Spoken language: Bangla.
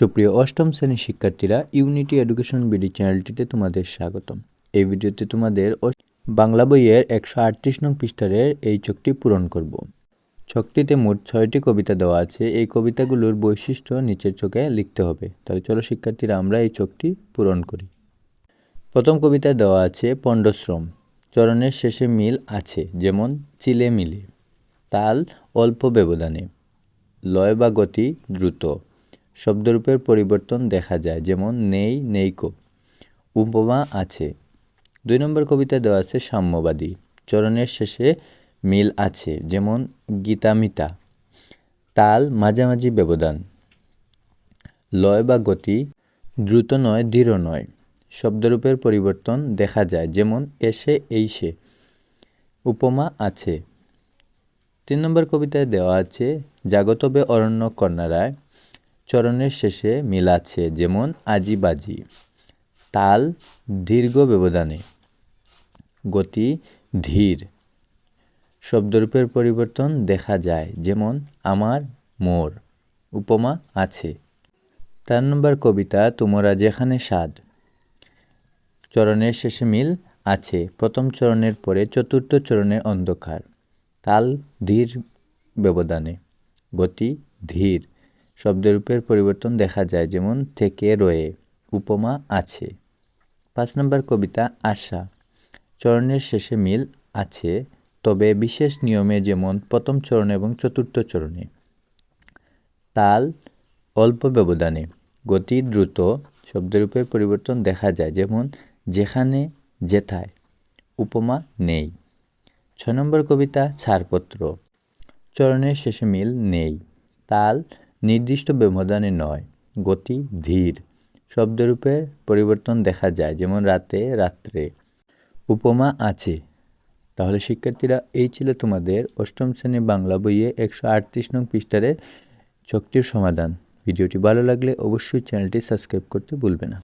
সুপ্রিয় অষ্টম শ্রেণির শিক্ষার্থীরা ইউনিটি এডুকেশন বিডি চ্যানেলটিতে তোমাদের স্বাগতম। এই ভিডিওতে তোমাদের বাংলা বইয়ের একশো আটত্রিশ নং পৃষ্ঠারের এই চোখটি পূরণ করব। ছকটিতে মোট ছয়টি কবিতা দেওয়া আছে। এই কবিতাগুলোর বৈশিষ্ট্য নিচের চোখে লিখতে হবে। তাহলে চলো শিক্ষার্থীরা আমরা এই চোখটি পূরণ করি। প্রথম কবিতায় দেওয়া আছে, পণ্ডশ্রম। চরণের শেষে মিল আছে, যেমন চিলে মিলে তাল অল্প ব্যবধানে। লয় বা গতি দ্রুত। শব্দরূপের পরিবর্তন দেখা যায়, যেমন নেই, নেইকো। উপমা আছে। দুই নম্বর কবিতা দেওয়া আছে সাম্যবাদী। চরণের শেষে মিল আছে, যেমন গীতামিতা। তাল মাঝামাঝি ব্যবধান। লয় বা গতি দ্রুত নয় দৃঢ় নয়। শব্দরূপের পরিবর্তন দেখা যায়, যেমন এসে, এইসে। উপমা আছে। তিন নম্বর কবিতায় দেওয়া আছে জাগতবে অরণ্য কন্যারায় চরণের শেষে মিল আছে যেমন আজি বাজি তাল দীর্ঘ ব্যবধানে, গতি ধীর, শব্দরূপের পরিবর্তন দেখা যায় যেমন আমার, মোর, উপমা আছে। চার নম্বর কবিতা তোমরা যেখানে স্বাদ। চরণের শেষে মিল আছে। প্রথম চরণের পরে চতুর্থ চরণে অন্ধকার। তাল ধীর ব্যবধানে, গতি ধীর। শব্দরূপের পরিবর্তন দেখা যায়, যেমন থেকে রয়ে, উপমা আছে। পাঁচ নম্বর কবিতা, আশা। চরণের শেষে মিল আছে, তবে বিশেষ নিয়মে যেমন প্রথম চরণ এবং চতুর্থ চরণে। তাল অল্প ব্যবধানে, গতি দ্রুত শব্দরূপের পরিবর্তন দেখা যায়, যেমন যেখানে যেথায়, উপমা নেই। ছয় নম্বর কবিতা, ছাড়পত্র। চরণের শেষে মিল নেই। তাল নির্দিষ্ট ব্যবধানে নয়, গতি, ধীর। শব্দরূপের পরিবর্তন দেখা যায়, যেমন রাতে, রাত্রে। উপমা আছে। তাহলে শিক্ষার্থীরা, এই ছিল তোমাদের অষ্টম শ্রেণি বাংলা বইয়ে একশো আটত্রিশ নং পৃষ্ঠারের চকটির সমাধান। ভিডিওটি ভালো লাগলে অবশ্যই চ্যানেলটি সাবস্ক্রাইব করতে ভুলবে না।